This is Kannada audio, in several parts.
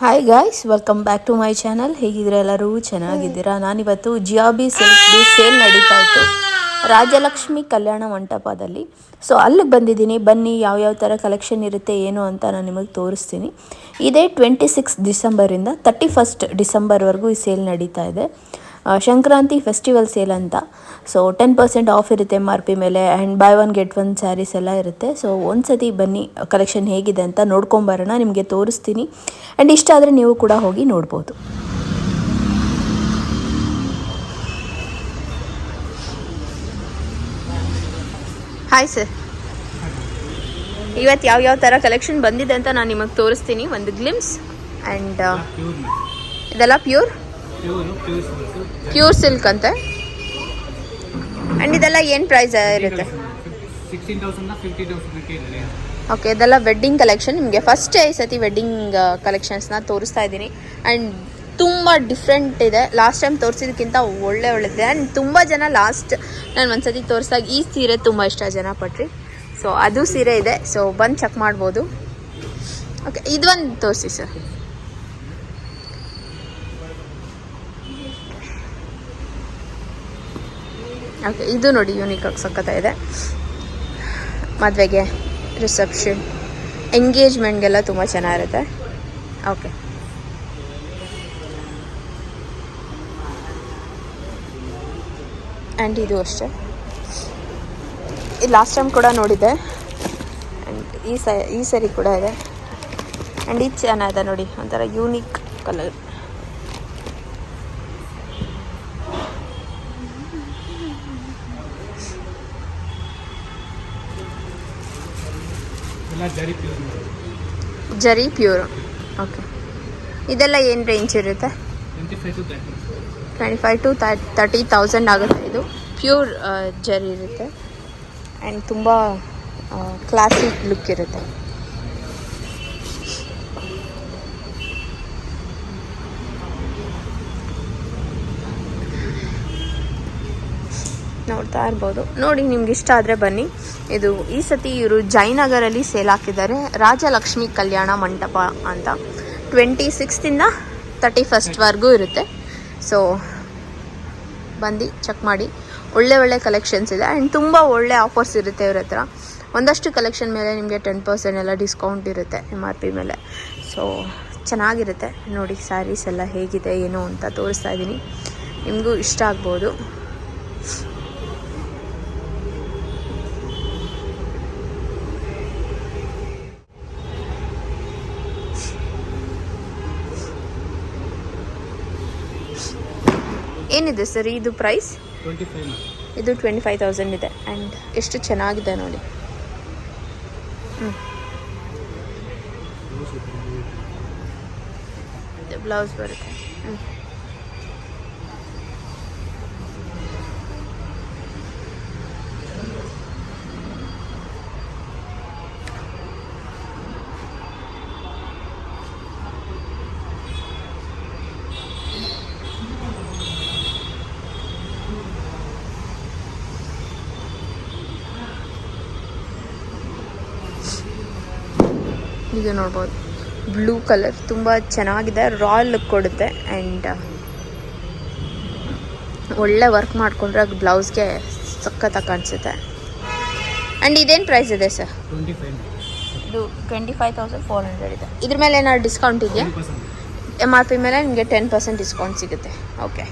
Hi guys welcome back to my channel ಹೇಗಿದ್ರೆ ಎಲ್ಲರೂ ಚೆನ್ನಾಗಿದ್ದೀರಾ? ನಾನಿವತ್ತು ಜಿಯಾಬಿ ಸಿಲ್ಕ್ದು ಸೇಲ್ ನಡೀತಾ ಇತ್ತು. ರಾಜಲಕ್ಷ್ಮಿ ಕಲ್ಯಾಣ ಮಂಟಪದಲ್ಲಿ. ಸೊ ಅಲ್ಲಿಗೆ ಬಂದಿದ್ದೀನಿ. ಬನ್ನಿ, ಯಾವ್ಯಾವ ಥರ ಕಲೆಕ್ಷನ್ ಇರುತ್ತೆ, ಏನು ಅಂತ ನಾನು ನಿಮಗೆ ತೋರಿಸ್ತೀನಿ. ಇದೇ ಟ್ವೆಂಟಿ ಸಿಕ್ಸ್ ಡಿಸೆಂಬರಿಂದ ತರ್ಟಿ ಫಸ್ಟ್ ಡಿಸೆಂಬರ್ವರೆಗೂ ಈ ಸೇಲ್ ನಡೀತಾ ಇದೆ. ಸಂಕ್ರಾಂತಿ ಫೆಸ್ಟಿವಲ್ ಸೇಲ್ ಅಂತ. ಸೊ ಟೆನ್ ಪರ್ಸೆಂಟ್ ಆಫ್ ಇರುತ್ತೆ ಎಂ ಆರ್ ಪಿ ಮೇಲೆ and buy one get one sarees ಎಲ್ಲ ಇರುತ್ತೆ. ಸೊ ಒಂದು ಸತಿ ಬನ್ನಿ ಕಲೆಕ್ಷನ್ ಹೇಗಿದೆ ಅಂತ ನೋಡ್ಕೊಂಬರೋಣ ನಿಮಗೆ ತೋರಿಸ್ತೀನಿ. ಆ್ಯಂಡ್ ಇಷ್ಟ ಆದರೆ ನೀವು ಕೂಡ ಹೋಗಿ ನೋಡ್ಬೋದು. ಹಾಯ್ ಸರ್ ಇವತ್ತು ಯಾವ ಯಾವ ಥರ ಕಲೆಕ್ಷನ್ ಬಂದಿದೆ ಅಂತ ನಾನು ನಿಮಗೆ ತೋರಿಸ್ತೀನಿ. ಒಂದು ಗ್ಲಿಮ್ಸ್ ಆ್ಯಂಡ್ ಇದೆಲ್ಲ ಪ್ಯೂರ್ ಪ್ಯೂರು ಸಿಲ್ಕ್ ಅಂತೆ? ಆ್ಯಂಡ್ ಇದೆಲ್ಲ ಏನು ಪ್ರೈಸ್ ಇರುತ್ತೆ? ಇದೆ ಓಕೆ ಇದೆಲ್ಲ ವೆಡ್ಡಿಂಗ್ ಕಲೆಕ್ಷನ್ ನಿಮಗೆ ಫಸ್ಟ್ ಈ ಸತಿ ವೆಡ್ಡಿಂಗ್ ಕಲೆಕ್ಷನ್ಸ್ನ ತೋರಿಸ್ತಾ ಇದ್ದೀನಿ. ಆ್ಯಂಡ್ ತುಂಬ ಡಿಫ್ರೆಂಟ್ ಇದೆ. ಲಾಸ್ಟ್ ಟೈಮ್ ತೋರಿಸಿದಕ್ಕಿಂತ ಒಳ್ಳೆ ಒಳ್ಳೆದಿದೆ. ಆ್ಯಂಡ್ ತುಂಬ ಜನ ಲಾಸ್ಟ್ ನಾನು ಒಂದ್ಸತಿ ತೋರಿಸಿದಾಗ ಈ ಸೀರೆ ತುಂಬ ಇಷ್ಟ ಜನ ಪಟ್ರಿ. ಸೊ ಅದು ಸೀರೆ ಇದೆ. ಸೊ ಬಂದು ಚೆಕ್ ಮಾಡ್ಬೋದು. ಓಕೆ ಇದೊಂದು ತೋರಿಸಿ ಸರ್ ಓಕೆ ಇದು ನೋಡಿ ಯೂನಿಕ್ ಆಗಿ ಸಖತ್ತಾಗಿದೆ ಮದುವೆಗೆ ರಿಸೆಪ್ಷನ್ ಎಂಗೇಜ್ಮೆಂಟ್ಗೆಲ್ಲ ತುಂಬ ಚೆನ್ನಾಗಿರುತ್ತೆ. ಓಕೆ ಆ್ಯಂಡ್ ಇದು ಅಷ್ಟೇ. ಇದು ಲಾಸ್ಟ್ ಟೈಮ್ ಕೂಡ ನೋಡಿದ್ದೆ. ಆ್ಯಂಡ್ ಈ ಸ ಈ ಸರಿ ಕೂಡ ಇದೆ. ಆ್ಯಂಡ್ ಇದು ಚೆನ್ನಾಗಿದೆ ನೋಡಿ, ಒಂಥರ unique colour zari pure zari pure okay ಇದೆಲ್ಲ ಏನು ರೇಂಜ್ ಇರುತ್ತೆ? Twenty five to thirty twenty five to thirty thousand ಆಗುತ್ತೆ ಇದು. ಪ್ಯೂರ್ ಜರಿ ಇರುತ್ತೆ. ಆ್ಯಂಡ್ ತುಂಬ ಕ್ಲಾಸಿಕ್ ಲುಕ್ ಇರುತ್ತೆ. ನೋಡ್ತಾ ಇರ್ಬೋದು. ನೋಡಿ, ನಿಮ್ಗೆ ಇಷ್ಟ ಆದರೆ ಬನ್ನಿ. ಇದು ಈ ಸತಿ ಇವರು ಜಯನಗರಲ್ಲಿ ಸೇಲ್ ಹಾಕಿದ್ದಾರೆ. ರಾಜಲಕ್ಷ್ಮಿ ಕಲ್ಯಾಣ ಮಂಟಪ ಅಂತ. ಟ್ವೆಂಟಿ ಸಿಕ್ಸ್ತಿಂದ ತರ್ಟಿ ಫಸ್ಟ್ವರೆಗೂ ಇರುತ್ತೆ. ಸೊ ಬಂದು ಚೆಕ್ ಮಾಡಿ. ಒಳ್ಳೆ ಒಳ್ಳೆ ಕಲೆಕ್ಷನ್ಸ್ ಇದೆ. ಆ್ಯಂಡ್ ತುಂಬ ಒಳ್ಳೆ ಆಫರ್ಸ್ ಇರುತ್ತೆ ಇವ್ರ ಹತ್ರ. ಒಂದಷ್ಟು ಕಲೆಕ್ಷನ್ ಮೇಲೆ ನಿಮಗೆ ಟೆನ್ ಪರ್ಸೆಂಟ್ ಎಲ್ಲ ಡಿಸ್ಕೌಂಟ್ ಇರುತ್ತೆ ಎಂ ಆರ್ ಪಿ ಮೇಲೆ. ಸೊ ಚೆನ್ನಾಗಿರುತ್ತೆ. ನೋಡಿ ಸ್ಯಾರೀಸ್ ಎಲ್ಲ ಹೇಗಿದೆ, ಏನು ಅಂತ ತೋರಿಸ್ತಾ ಇದ್ದೀನಿ. ನಿಮಗೂ ಇಷ್ಟ ಆಗ್ಬೋದು. ಏನಿದೆ ಸರ್ ಇದು ಪ್ರೈಸ್ ಇದು ಟ್ವೆಂಟಿ ಫೈವ್ ತೌಸಂಡ್ ಇದೆ. ಆ್ಯಂಡ್ ಎಷ್ಟು ಚೆನ್ನಾಗಿದೆ ನೋಡಿ. ಹ್ಞೂ ಬ್ಲೌಸ್ ಬರುತ್ತೆ. ಹ್ಮ್. ಇದು ನೋಡ್ಬೋದು. ಬ್ಲೂ ಕಲರ್ ತುಂಬ ಚೆನ್ನಾಗಿದೆ ರಾಯಲ್ ಲುಕ್ ಕೊಡುತ್ತೆ ಆ್ಯಂಡ್ ಒಳ್ಳೆ ವರ್ಕ್ ಮಾಡಿಕೊಂಡ್ರೆ ಬ್ಲೌಸ್ಗೆ ಸಖತ್ತಾಗಿ ಕಾಣಿಸುತ್ತೆ. ಆ್ಯಂಡ್ ಇದೇನು ಪ್ರೈಸ್ ಇದೆ ಸರ್ ಇದು twenty five thousand four hundred ಇದೆ. ಇದ್ರ ಮೇಲೆ ಏನಾದ್ರು ಡಿಸ್ಕೌಂಟ್ ಇದೆಯಾ? ಎಂ ಆರ್ ಪಿ ಮೇಲೆ ನಿಮಗೆ ಟೆನ್ ಪರ್ಸೆಂಟ್ ಡಿಸ್ಕೌಂಟ್ ಸಿಗುತ್ತೆ. ಓಕೆ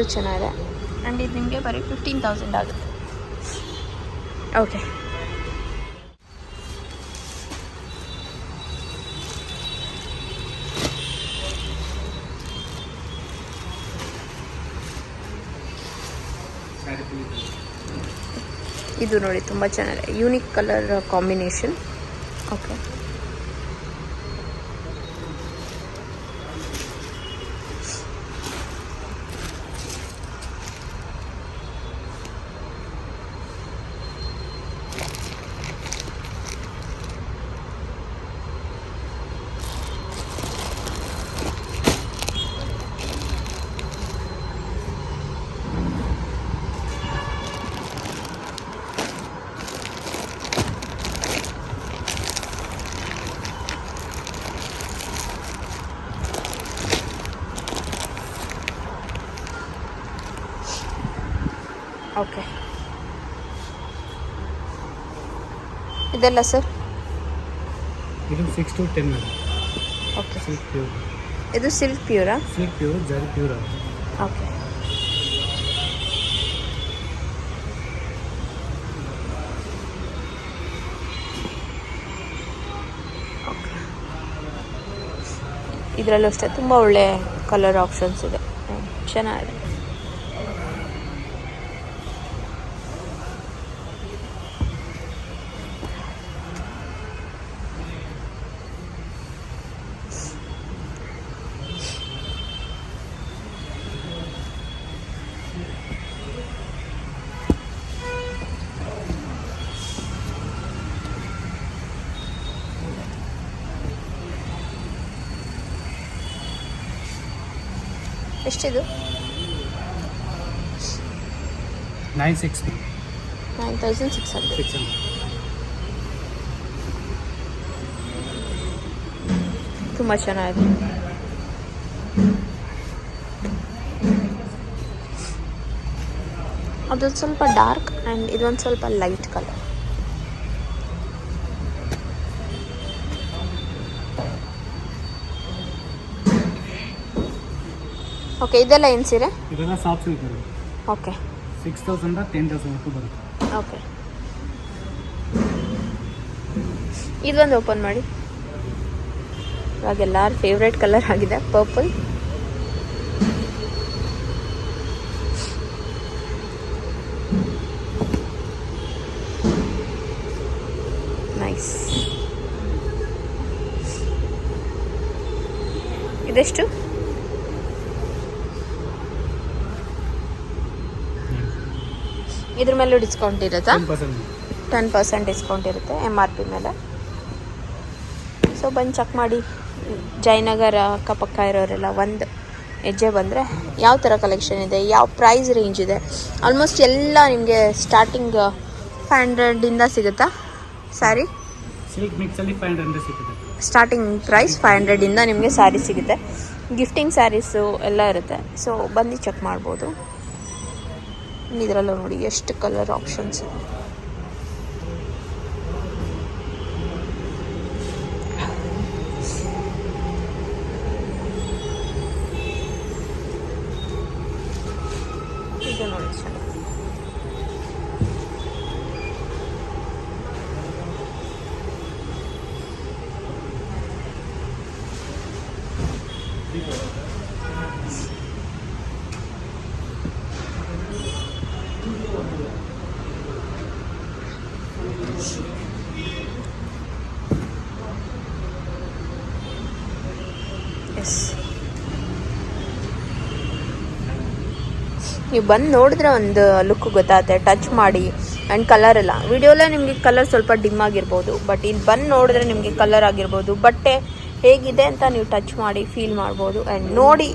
ಇದು ಚೆನ್ನಾಗಿದೆ. ಆ್ಯಂಡ್ ಇದು ನಿಮಗೆ ಬರೀ ಫಿಫ್ಟೀನ್ ತೌಸಂಡ್ ಆಗುತ್ತೆ. ಓಕೆ ಇದು ನೋಡಿ ತುಂಬ ಚೆನ್ನಾಗಿದೆ. Unique colour combination okay okay. ಇದೆಲ್ಲ ಸರ್? ಇದು six to ten okay. Silk pure ಇದು silk ಪ್ಯೂರಾ silk pure zari pure okay. ಇದರಲ್ಲೂ ಅಷ್ಟೇ ತುಂಬ ಒಳ್ಳೆ ಕಲರ್ ಆಪ್ಷನ್ಸ್ ಇದೆ. ಚೆನ್ನಾಗಿದೆ. ಎಷ್ಟಿದು? Nine six nine thousand six hundred six hundred ತುಂಬ ಚೆನ್ನಾಗಿದೆ ಅದೊಂದು ಸ್ವಲ್ಪ ಡಾರ್ಕ್ ಆ್ಯಂಡ್ ಇದೊಂದು ಸ್ವಲ್ಪ ಲೈಟ್ ಕಲರ್ ಓಕೆ ಇದೆಲ್ಲ ಏನು ಸೀರೆ? ಇದೆಲ್ಲ ಸಾಫ್ಟ್ ಸಿಲ್ಕ್ ಇರೋದು ಓಕೆ. ಸಿಕ್ಸ್ ತೌಸಂಡ ಟೆನ್ ತೌಸಂಡ್ವರೆಗೂ ಬರುತ್ತೆ. ಓಕೆ. ಇದೊಂದು ಓಪನ್ ಮಾಡಿ. ಇವಾಗ ಎಲ್ಲರ ಫೇವ್ರೆಟ್ ಕಲರ್ ಆಗಿದೆ ಪರ್ಪಲ್ ನೈಸ್ ಇದೆಷ್ಟು? ಇದ್ರ ಮೇಲೆ ಡಿಸ್ಕೌಂಟ್ ಇರುತ್ತಾ? ಟೆನ್ ಪರ್ಸೆಂಟ್ ಡಿಸ್ಕೌಂಟ್ ಇರುತ್ತೆ ಎಂ ಆರ್ ಪಿ ಮೇಲೆ. ಸೊ ಬಂದು ಚೆಕ್ ಮಾಡಿ. ಜಯನಗರ ಅಕ್ಕಪಕ್ಕ ಇರೋರೆಲ್ಲ ಒಂದು ಹೆಜ್ಜೆ ಬಂದರೆ ಯಾವ ಥರ ಕಲೆಕ್ಷನ್ ಇದೆ ಯಾವ ಪ್ರೈಸ್ ರೇಂಜ್ ಇದೆ? ಆಲ್ಮೋಸ್ಟ್ ಎಲ್ಲ ನಿಮಗೆ ಸ್ಟಾರ್ಟಿಂಗ್ ಫೈವ್ ಹಂಡ್ರೆಡಿಂದ ಸಿಗುತ್ತಾ? ಸ್ಯಾರಿ ಸಿಲ್ಕ್ ಮಿಕ್ಸಲ್ಲಿ ಫೈವ್ ಹಂಡ್ರೆಡ್ ಸಿಗುತ್ತೆ. ಸ್ಟಾರ್ಟಿಂಗ್ ಪ್ರೈಸ್ ಫೈವ್ ಹಂಡ್ರೆಡಿಂದ ನಿಮಗೆ ಸ್ಯಾರಿ ಸಿಗುತ್ತೆ. ಗಿಫ್ಟಿಂಗ್ ಸ್ಯಾರೀಸು ಎಲ್ಲ ಇರುತ್ತೆ. ಸೊ ಬಂದು ಚೆಕ್ ಮಾಡ್ಬೋದು. ಇದರಲ್ಲೂ ನೋಡಿ ಎಷ್ಟು ಕಲರ್ ಆಪ್ಷನ್ಸ್ ಇದೆ ಎಸ್ ನೀವು ಬಂದು ನೋಡಿದ್ರೆ ಒಂದು ಲುಕ್ ಗೊತ್ತಾಗುತ್ತೆ. ಟಚ್ ಮಾಡಿ ಆ್ಯಂಡ್ ಕಲರ್ ಎಲ್ಲ. ವಿಡಿಯೋಲೇ ನಿಮಗೆ ಕಲರ್ ಸ್ವಲ್ಪ ಡಿಮ್ ಆಗಿರ್ಬೋದು. ಬಟ್ ಇಲ್ಲಿ ಬಂದು ನೋಡಿದ್ರೆ ನಿಮಗೆ ಕಲರ್ ಆಗಿರ್ಬೋದು. ಬಟ್ಟೆ ಹೇಗಿದೆ ಅಂತ ನೀವು ಟಚ್ ಮಾಡಿ ಫೀಲ್ ಮಾಡ್ಬೋದು ಆ್ಯಂಡ್ ನೋಡಿ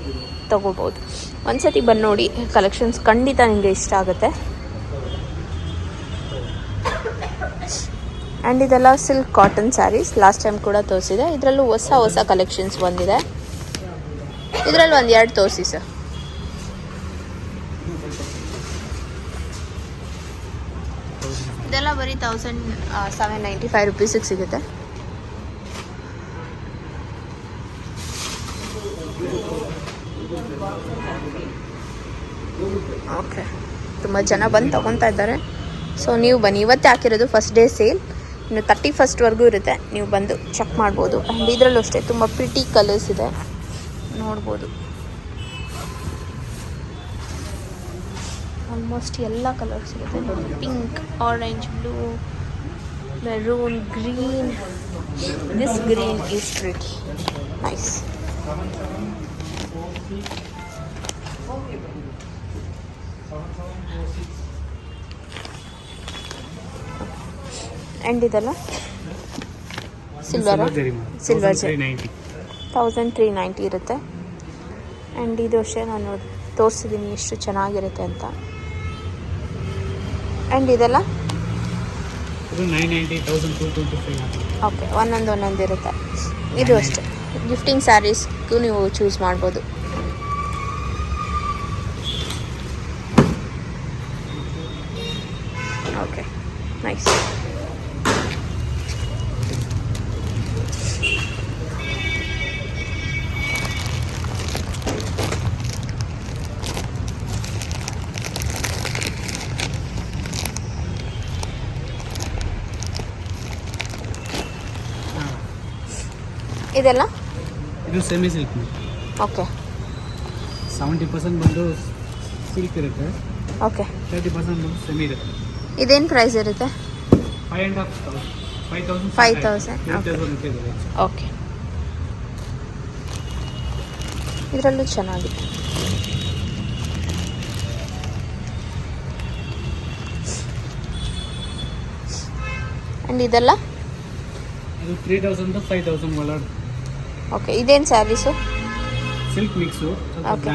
ತಗೋಬೋದು. ಒಂದ್ಸತಿ ಬಂದು ನೋಡಿ ಕಲೆಕ್ಷನ್ಸ್ ಖಂಡಿತ ನಿಮಗೆ ಇಷ್ಟ ಆಗುತ್ತೆ. ಆ್ಯಂಡ್ ಇದೆಲ್ಲ silk cotton sarees last time ಕೂಡ ತೋರಿಸಿದೆ. ಇದರಲ್ಲೂ ಹೊಸ ಹೊಸ ಕಲೆಕ್ಷನ್ಸ್ ಬಂದಿದೆ. ಇದರಲ್ಲಿ ಒಂದು ಎರಡು ತೋರಿಸಿ ಸರ್ ಇದೆಲ್ಲ ಬರೀ ತೌಸಂಡ್ ಸೆವೆನ್ ನೈಂಟಿ ಫೈವ್ ರುಪೀಸಿಗೆ ಸಿಗುತ್ತೆ ಓಕೆ ತುಂಬ ಜನ ಬಂದು ತಗೊತಾ ಇದ್ದಾರೆ. ಸೊ ನೀವು ಬನ್ನಿ. ಇವತ್ತೇ ಹಾಕಿರೋದು ಫಸ್ಟ್ ಡೇ ಸೇಲ್ ಇನ್ನು ತರ್ಟಿ ಫಸ್ಟ್ವರೆಗೂ ಇರುತ್ತೆ. ನೀವು ಬಂದು ಚೆಕ್ ಮಾಡ್ಬೋದು. ಆ್ಯಂಡ್ ಇದರಲ್ಲೂ ಅಷ್ಟೇ ತುಂಬ ಪ್ರಿಟಿ ಕಲರ್ಸ್ ಇದೆ. ನೋಡ್ಬೋದು. ಆಲ್ಮೋಸ್ಟ್ ಎಲ್ಲ ಕಲರ್ಸ್ ಇರುತ್ತೆ. Pink orange blue maroon green this green is pretty nice and ಇದೆಲ್ಲ? Silver silver zari. Thousand three ninety ಇರುತ್ತೆ. ಆ್ಯಂಡ್ ಇದು ಅಷ್ಟೇ ನಾನು ತೋರಿಸಿದ್ದೀನಿ ಎಷ್ಟು ಚೆನ್ನಾಗಿರುತ್ತೆ ಅಂತ. ಆ್ಯಂಡ್ ಇದೆಲ್ಲ? ಓಕೆ ಒಂದೊಂದು ಒಂದೊಂದು ಇರುತ್ತೆ. ಇದು ಅಷ್ಟೇ. ಗಿಫ್ಟಿಂಗ್ ಸ್ಯಾರೀಸ್ಗೂ ನೀವು ಚೂಸ್ ಮಾಡ್ಬೋದು ನೈಸ್ ಇದೆಲ್ಲ ಇದು semi silk okay seventy percent ಬಂದು ಸಿಲ್ಕ್ ಇರುತ್ತೆ. ಓಕೆ ತರ್ಟಿ ಪರ್ಸೆಂಟ್ ಬಂದು ಸೆಮಿ ಇರುತ್ತೆ. ಇದೇನು ಪ್ರೈಸ್ ಇರುತ್ತೆ? Five and half five thousand 5,000, eight thousand okay ಇದರಲ್ಲೂ ಚೆನ್ನಾಗಿದೆ. ಆ್ಯಂಡ್ ಇದೆಲ್ಲ? ಇದು ತ್ರೀ ತೌಸಂಡ್ ಫೈವ್ ತೌಸಂಡ್ ಒಳಗೆ. ಓಕೆ ಇದೇನು ಸ್ಯಾರೀಸು ಸಿಲ್ಕ್ ಮಿಕ್ಸು ಸ್ವಲ್ಪ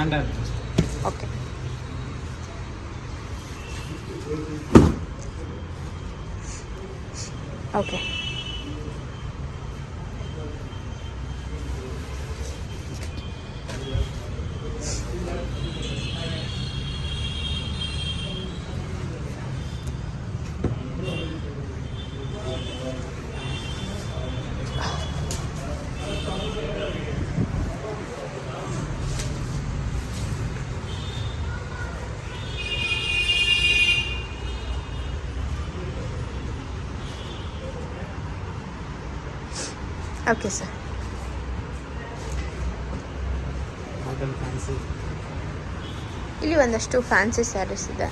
Okay. ಓಕೆ ಸರ್ ಇಲ್ಲಿ ಒಂದಷ್ಟು ಫ್ಯಾನ್ಸಿ ಸ್ಯಾರೀಸ್ ಇದೆ.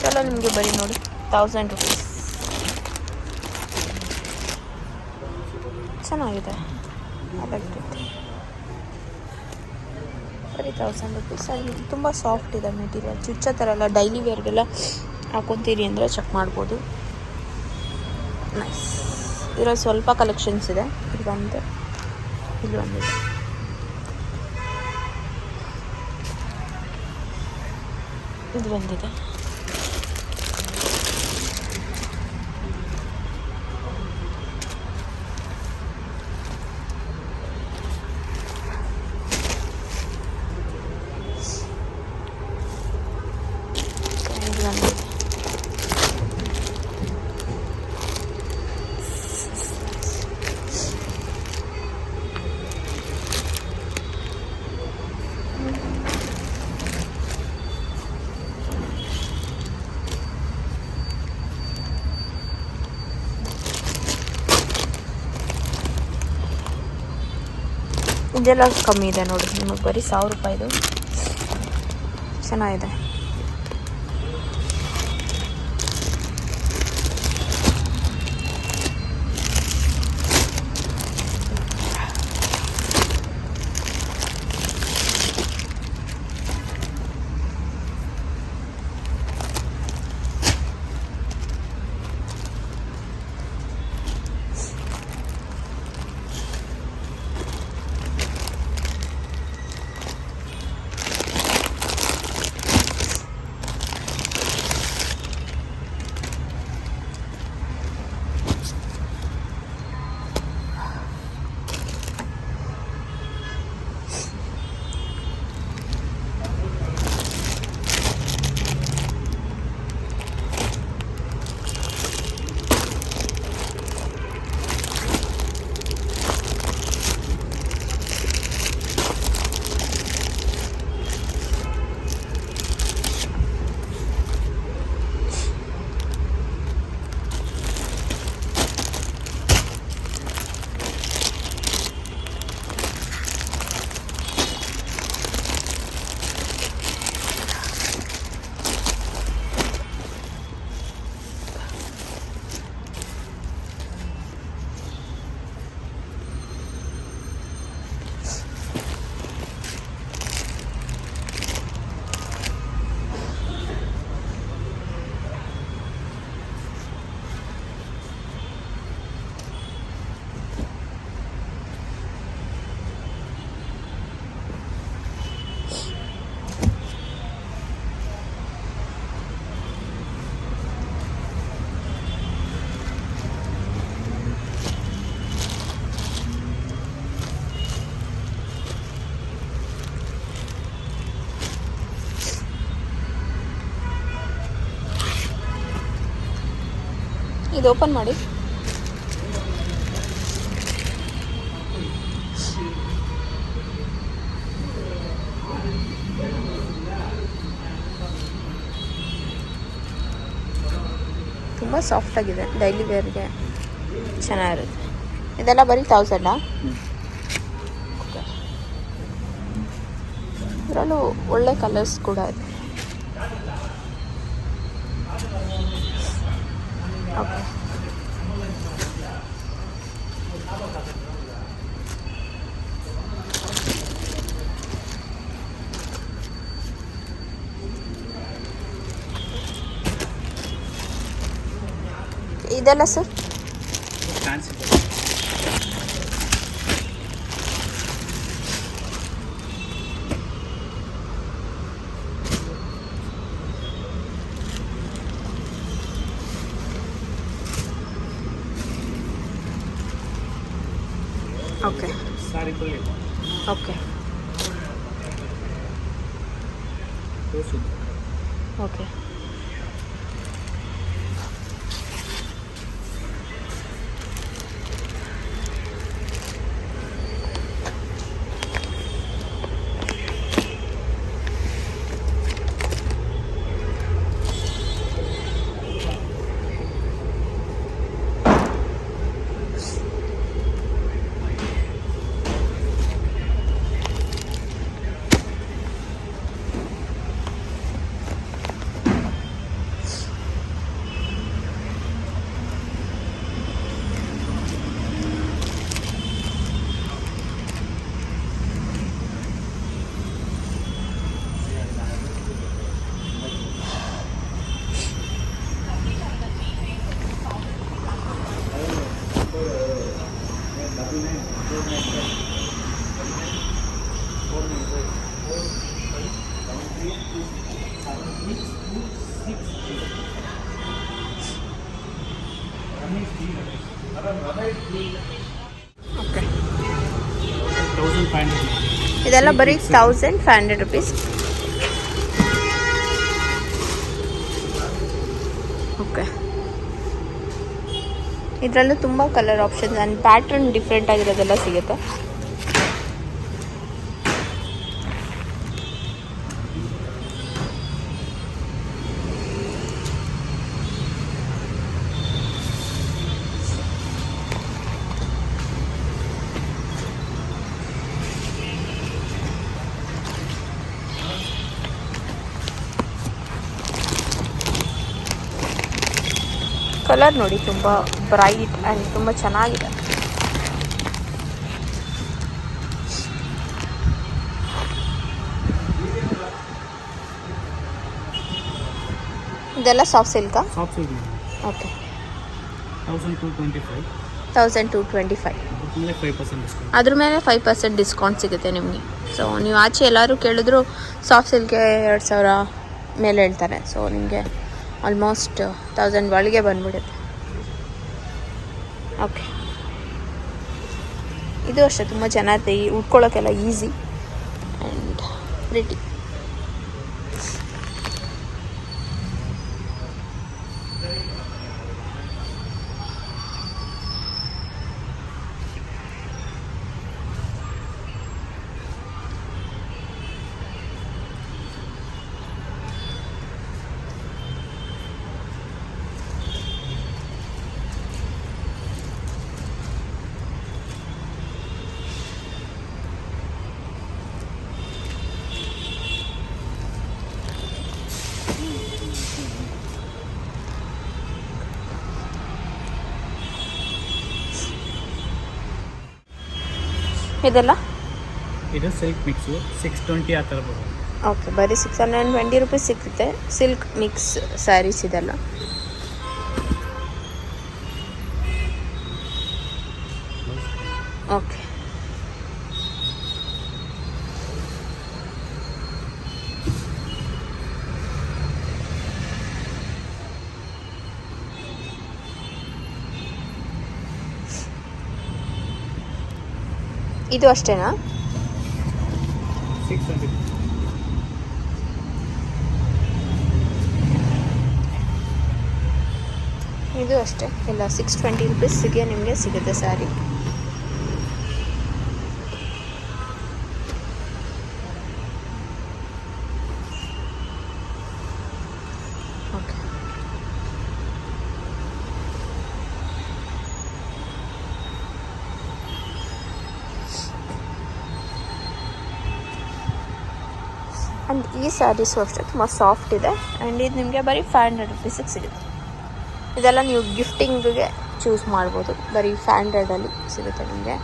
ಚಲೋ ನಿಮಗೆ ಬರೀ ನೋಡಿ ತೌಸಂಡ್ ರುಪೀಸ್ ಚೆನ್ನಾಗಿದೆ. I ಬರೀ ತೌಸಂಡ್ ರುಪೀಸ್. ಅಲ್ಲಿ ತುಂಬ ಸಾಫ್ಟ್ ಇದೆ ಮೆಟೀರಿಯಲ್ ಚುಚ್ಚ ಥರ ಎಲ್ಲ ಡೈಲಿ ವೇರ್ಗೆಲ್ಲ ಹಾಕೊತೀರಿ ಅಂದರೆ ಚೆಕ್ ಮಾಡ್ಬೋದು. ನೈಸ್ ಇದರಲ್ಲಿ ಸ್ವಲ್ಪ ಕಲೆಕ್ಷನ್ಸ್ ಇದೆ. ಇದು ಬಂದು ಇದು ಬಂದಿದೆ ಇದು ಒಂದಿದೆ ಇದೆಲ್ಲ ಕಮ್ಮಿ ಇದೆ ನೋಡಿ ನಿಮಗೆ ಬರೀ ಸಾವಿರ ರೂಪಾಯಿದು ಚೆನ್ನಾಗಿದೆ. ಇದು ಓಪನ್ ಮಾಡಿ. ತುಂಬ ಸಾಫ್ಟಾಗಿದೆ ಡೈಲಿ ವೇರ್ಗೆ ಚೆನ್ನಾಗಿರುತ್ತೆ. ಇದೆಲ್ಲ ಬರೀ ತೌಸಂಡಾ ಅದರಲ್ಲೂ ಒಳ್ಳೆ ಕಲರ್ಸ್ ಕೂಡ ಇದೆ. ಓಕೆ ಇದೆಲ್ಲ sir fancy okay sari full ಇದೆ ಓಕೆ ತೋರಿಸಿದ್ದು okay okay thousand five hundred ಇದೆಲ್ಲ ಬರೀ thousand five hundred rupees okay ಇದರಲ್ಲೂ ತುಂಬ colour options and pattern different ಆಗಿರೋದೆಲ್ಲ ಸಿಗುತ್ತೆ. ಕಲರ್ ನೋಡಿ ತುಂಬ ಬ್ರೈಟ್ ಆ್ಯಂಡ್ ತುಂಬ ಚೆನ್ನಾಗಿದೆ. ಇದೆಲ್ಲ soft ಸಿಲ್ಕಾ silk okay thousand two twenty five ಅದ್ರ ಮೇಲೆ ಫೈವ್ ಪರ್ಸೆಂಟ್ ಡಿಸ್ಕೌಂಟ್ ಅದ್ರ ಮೇಲೆ ಫೈವ್ ಪರ್ಸೆಂಟ್ ಡಿಸ್ಕೌಂಟ್ ಸಿಗುತ್ತೆ ನಿಮಗೆ. ಸೊ ನೀವು ಆಚೆ ಎಲ್ಲರೂ ಕೇಳಿದ್ರು ಸಾಫ್ಟ್ ಸಿಲ್ಕ್ಗೆ ಎರಡು ಸಾವಿರ ಮೇಲೆ ಹೇಳ್ತಾರೆ. ಸೊ ನಿಮಗೆ ಆಲ್ಮೋಸ್ಟ್ ತೌಸಂಡ್ ಒಳಗೆ ಬಂದ್ಬಿಡುತ್ತೆ. ಓಕೆ. ಇದು ಅಷ್ಟೇ ತುಂಬ ಚೆನ್ನಾಗಿ ಉಟ್ಕೊಳ್ಳೋಕ್ಕೆಲ್ಲ ಈಸಿ ಆ್ಯಂಡ್ ಪ್ರಿಟಿ ಇದೆಲ್ಲ? ಇದು ಸಿಲ್ಕ್ ಮಿಕ್ಸ್ ಸಿಕ್ಸ್ ಟ್ವೆಂಟಿ ಆ ಥರ ಬರುತ್ತೆ. ಓಕೆ ಬರೀ six hundred and twenty rupees ಸಿಗುತ್ತೆ. ಸಿಲ್ಕ್ ಮಿಕ್ಸ್ ಸ್ಯಾರೀಸ್ ಇದೆಲ್ಲ ಓಕೆ ಇದು ಅಷ್ಟೇನಾ? ಇದು ಅಷ್ಟೇ. ಇಲ್ಲ ಸಿಕ್ಸ್ ಟ್ವೆಂಟಿ ರುಪೀಸ್ಗೆ ನಿಮಗೆ ಸಿಗುತ್ತೆ ಸ್ಯಾರಿ ಓಕೆ ಆ್ಯಂಡ್ ಈ ಸ್ಯಾರೀಸು ಅಷ್ಟೇ ತುಂಬ ಸಾಫ್ಟ್ ಇದೆ. ಆ್ಯಂಡ್ ಇದು ನಿಮಗೆ ಬರೀ ಫೈವ್ ಹಂಡ್ರೆಡ್ ರುಪೀಸಿಗೆ ಸಿಗುತ್ತೆ. ಇದೆಲ್ಲ ನೀವು ಗಿಫ್ಟಿಂಗ್ಗೆ ಚೂಸ್ ಮಾಡ್ಬೋದು. ಬರೀ ಫೈವ್ ಹಂಡ್ರೆಡಲ್ಲಿ ಸಿಗುತ್ತೆ ನಿಮಗೆ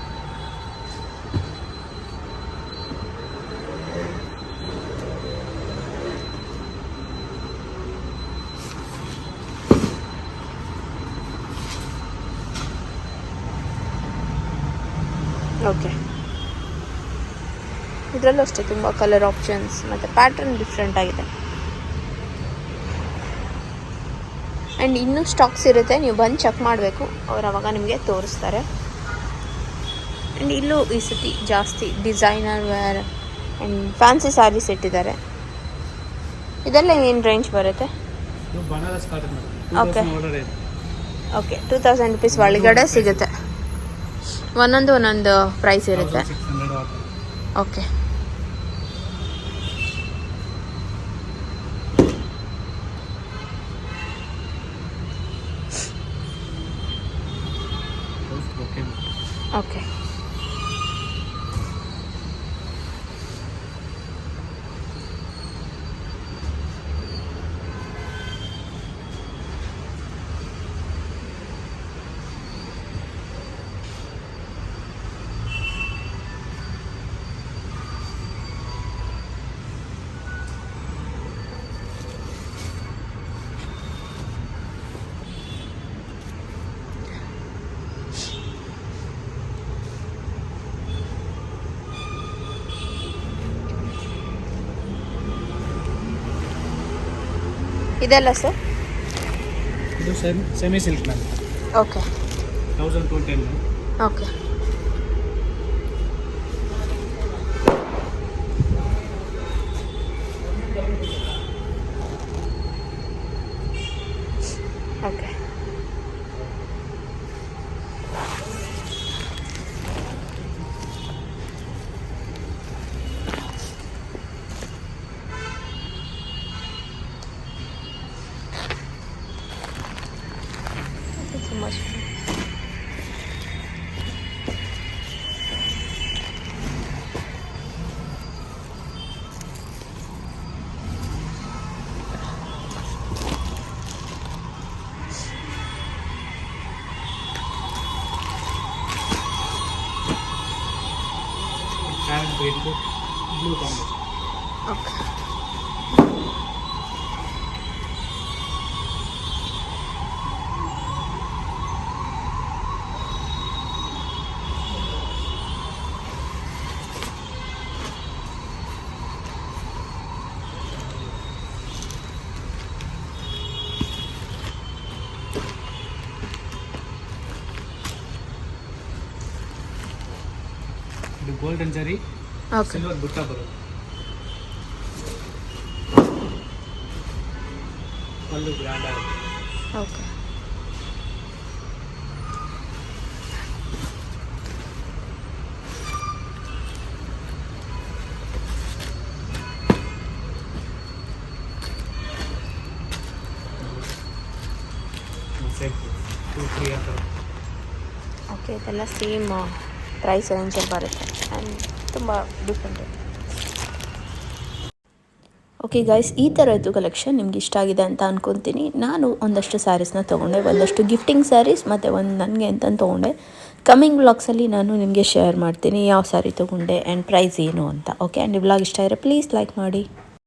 ಓಕೆ ಇದರಲ್ಲೂ ಅಷ್ಟೇ ತುಂಬ ಕಲರ್ ಆಪ್ಷನ್ಸ್ ಮತ್ತು ಪ್ಯಾಟ್ರನ್ ಡಿಫ್ರೆಂಟ್ ಆಗಿದೆ. ಆ್ಯಂಡ್ ಇನ್ನೂ ಸ್ಟಾಕ್ಸ್ ಇರುತ್ತೆ ನೀವು ಬಂದು ಚೆಕ್ ಮಾಡಬೇಕು ಅವ್ರು ಅವಾಗ ನಿಮಗೆ ತೋರಿಸ್ತಾರೆ. ಆ್ಯಂಡ್ ಇಲ್ಲೂ ಈ ಸತಿ ಜಾಸ್ತಿ designer wear and fancy sarees ಇಟ್ಟಿದ್ದಾರೆ. ಇದೆಲ್ಲ ಏನು ರೇಂಜ್ ಬರುತ್ತೆ? Okay. Okay two thousand rupees ಒಳಗಡೆ ಸಿಗುತ್ತೆ. ಒಂದೊಂದು ಒಂದೊಂದು ಪ್ರೈಸ್ ಇರುತ್ತೆ. ಓಕೆ ಓಕೆ ಇದೆಲ್ಲ ಸರ್ ಇದು ಸೆಮಿ ಸಿಲ್ಕ್ ಓಕೆ ಓಕೆ ಇದು ಗೋಲ್ಡನ್ ಜರಿ ಓಕೆ ಸಿಲ್ವರ್ ಬುಟ್ಟ ಬರುತ್ತೆ ಒಂದು ಗ್ರ್ಯಾಂಡ್ ಆಗುತ್ತೆ ಓಕೆ ಓಕೆ ಇದೆಲ್ಲ ಸೇಮ್ ಪ್ರೈಸ್ ರೇಂಜಲ್ಲಿ ಬರುತ್ತೆ ತುಂಬ ಡಿಫ್ರೆಂಟ್. ಓಕೆ ಗೈಸ್ ಈ ಥರದ್ದು ಕಲೆಕ್ಷನ್ ನಿಮ್ಗೆ ಇಷ್ಟ ಆಗಿದೆ ಅಂತ ಅನ್ಕೊತೀನಿ. ನಾನು ಒಂದಷ್ಟು ಸ್ಯಾರೀಸ್ನ ತೊಗೊಂಡೆ, ಒಂದಷ್ಟು ಗಿಫ್ಟಿಂಗ್ ಸ್ಯಾರೀಸ್ ಮತ್ತು ಒಂದು ನನಗೆ ಅಂತ ತೊಗೊಂಡೆ. ಕಮ್ಮಿಂಗ್ ವ್ಲಾಗ್ಸಲ್ಲಿ ನಾನು ನಿಮಗೆ ಶೇರ್ ಮಾಡ್ತೀನಿ, ಯಾವ ಸ್ಯಾರಿ ತೊಗೊಂಡೆ ಆ್ಯಂಡ್ ಪ್ರೈಸ್ ಏನು ಅಂತ. ಓಕೆ ಆ್ಯಂಡ್ ಈ ವ್ಲಾಗ್ ಇಷ್ಟ ಇರೋ ಪ್ಲೀಸ್ ಲೈಕ್ ಮಾಡಿ.